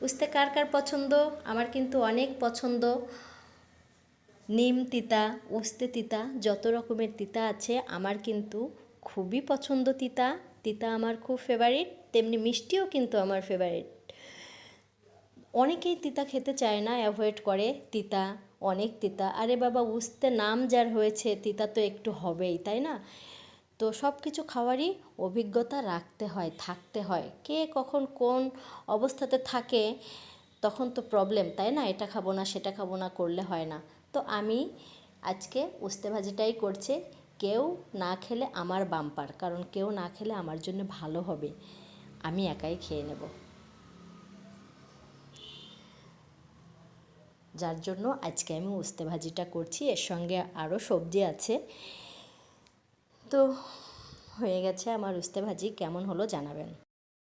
বুঝতে কার কার পছন্দ? আমার কিন্তু অনেক পছন্দ। নিম তিতা, উস্তে তিতা, যত রকমের তিতা আছে, আমার কিন্তু খুবই পছন্দ তিতা। তিতা আমার খুব ফেভারিট তেমনি মিষ্টিও কিন্তু আমার ফেভারিট অনেকেই তিতা খেতে চায় না অ্যাভয়েড করে। তিতা, অনেক তিতা। আরে বাবা, উস্তে নাম যার হয়েছে, তিতা তো একটু হবেই, তাই না? তো সব কিছু খাওয়ারই অভিজ্ঞতা রাখতে হয়, থাকতে হয়। কে কখন কোন অবস্থাতে থাকে তখন তো প্রবলেম তাই না? এটা খাব না, সেটা খাব না, করলে হয় না। তো আমি আজকে উস্তে ভাজিটাই করছে। কেউ না খেলে আমার বাম্পার, কারণ কেউ না খেলে আমার জন্য ভালো হবে। আমি একাই খেয়ে নেব। যার জন্য আজকে আমি উস্তে ভাজিটা করছি। এর সঙ্গে আরও সবজি আছে। তো হয়ে গেছে আমার উস্তে ভাজি কেমন হলো জানাবেন।